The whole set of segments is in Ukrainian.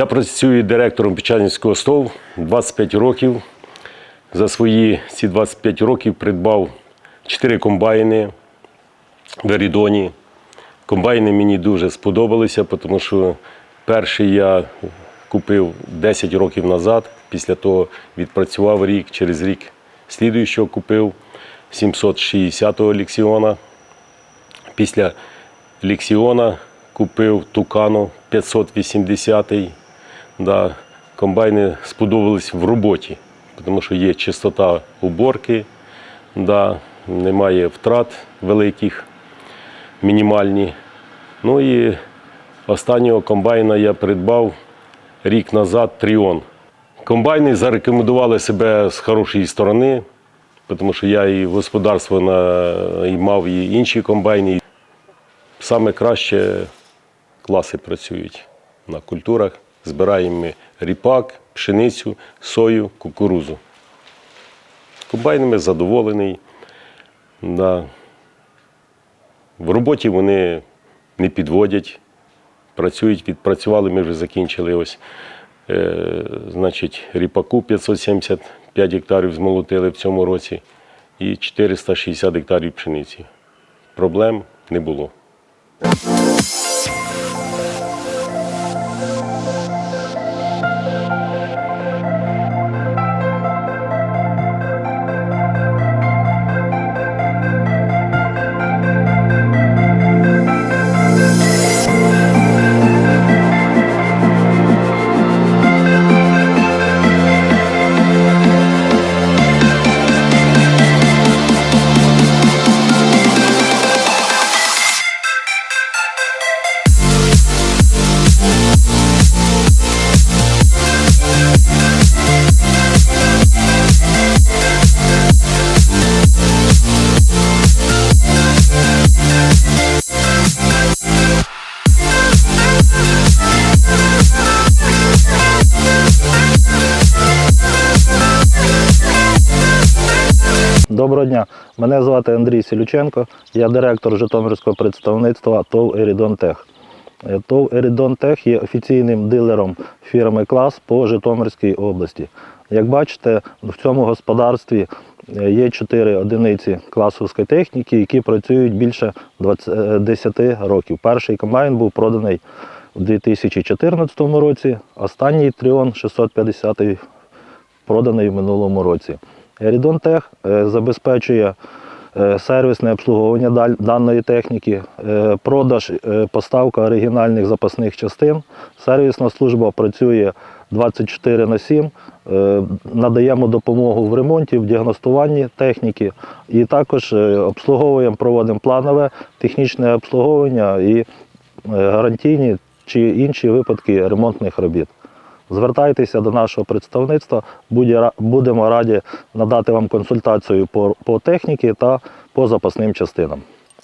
Я працюю директором Печанівського СТОВ 25 років. За свої ці 25 років придбав 4 комбайни в Ерідоні. Комбайни мені дуже сподобалися, тому що перший я купив 10 років назад. Після того відпрацював рік, через рік слідуючого купив 760-го лексіона. Після лексіона купив Тукану 580-й. Да, комбайни сподобались в роботі, тому що є чистота уборки, да, немає втрат великих, мінімальні. Ну і останнього комбайна я придбав рік назад Тріон. Комбайни зарекомендували себе з хорошої сторони, тому що я і господарство на, і мав, і інші комбайни. Саме краще класи працюють на культурах. Збираємо ми ріпак, пшеницю, сою, кукурузу. Комбайнами задоволений. Да. В роботі вони не підводять, працюють, відпрацювали, ми вже закінчили ось. Е, значить, ріпаку 575 гектарів змолотили в цьому році і 460 гектарів пшениці. Проблем не було. Доброго дня, мене звати Андрій Сілюченко, я директор Житомирського представництва ТОВ Ерідон Тех. Е, ТОВ Ерідон Тех є офіційним дилером фірми Клас по Житомирській області. Як бачите, в цьому господарстві е, є чотири одиниці класовської техніки, які працюють більше 20 е, 10 років. Перший комбайн був проданий у 2014 році, останній Тріон 650 проданий в минулому році. Рідон Тех е, забезпечує е, сервісне обслуговування даної техніки, е, продаж, поставка оригінальних запасних частин. Сервісна служба працює 24 на 7. Е, Надаємо допомогу в ремонті, в діагностуванні техніки і також обслуговуємо, проводимо планове технічне обслуговування і гарантійні чи інші випадки ремонтних робіт. Звертайтеся до нашого представництва, будемо раді надати вам консультацію по, по техніці та по запасним частинам.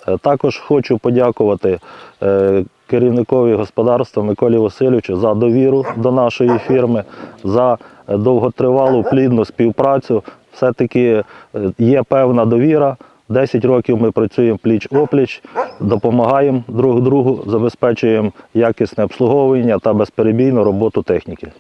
Е, Також хочу подякувати е, керівникові господарства Миколі Васильовичу за довіру до нашої фірми, за довготривалу плідну співпрацю. Все-таки е, є певна довіра. 10 років ми працюємо пліч-опліч, допомагаємо друг другу, забезпечуємо якісне обслуговування та безперебійну роботу техніки.